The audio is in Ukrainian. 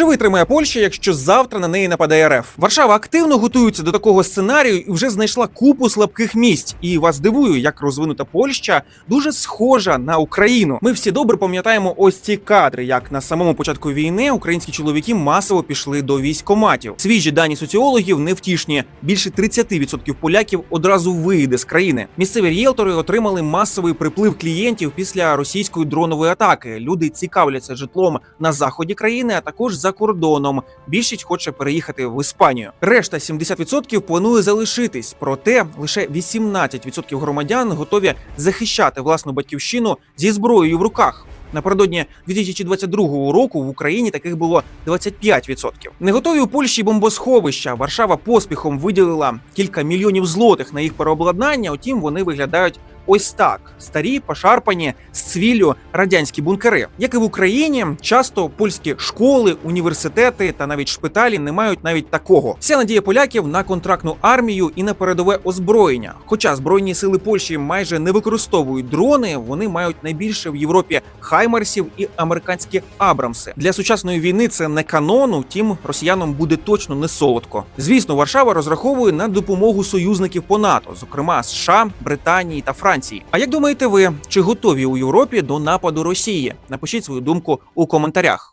Чи витримає Польща, якщо завтра на неї нападає РФ? Варшава активно готується до такого сценарію і вже знайшла купу слабких місць. І вас дивую, як розвинута Польща дуже схожа на Україну. Ми всі добре пам'ятаємо ось ці кадри, як на самому початку війни українські чоловіки масово пішли до військоматів. Свіжі дані соціологів невтішні. Більше 30% поляків одразу вийде з країни. Місцеві ріелтори отримали масовий приплив клієнтів після російської дронової атаки. Люди цікавляться житлом на заході країни, а також за кордоном. Більшість хоче переїхати в Іспанію. Решта 70% планує залишитись. Проте лише 18% громадян готові захищати власну батьківщину зі зброєю в руках. Напередодні 2022 року в Україні таких було 25%. Не готові у Польщі бомбосховища. Варшава поспіхом виділила кілька мільйонів злотих на їх переобладнання. Утім, вони виглядають ось так: старі, пошарпані з цвіллю радянські бункери. Як і в Україні, часто польські школи, університети та навіть шпиталі не мають навіть такого. Вся надія поляків на контрактну армію і на передове озброєння. Хоча збройні сили Польщі майже не використовують дрони, вони мають найбільше в Європі хаймерсів і американські Абрамси. Для сучасної війни це не канон, утім росіянам буде точно не солодко. Звісно, Варшава розраховує на допомогу союзників по НАТО, зокрема США, Британії та Франції. А як думаєте ви, чи готові у Європі до нападу Росії? Напишіть свою думку у коментарях.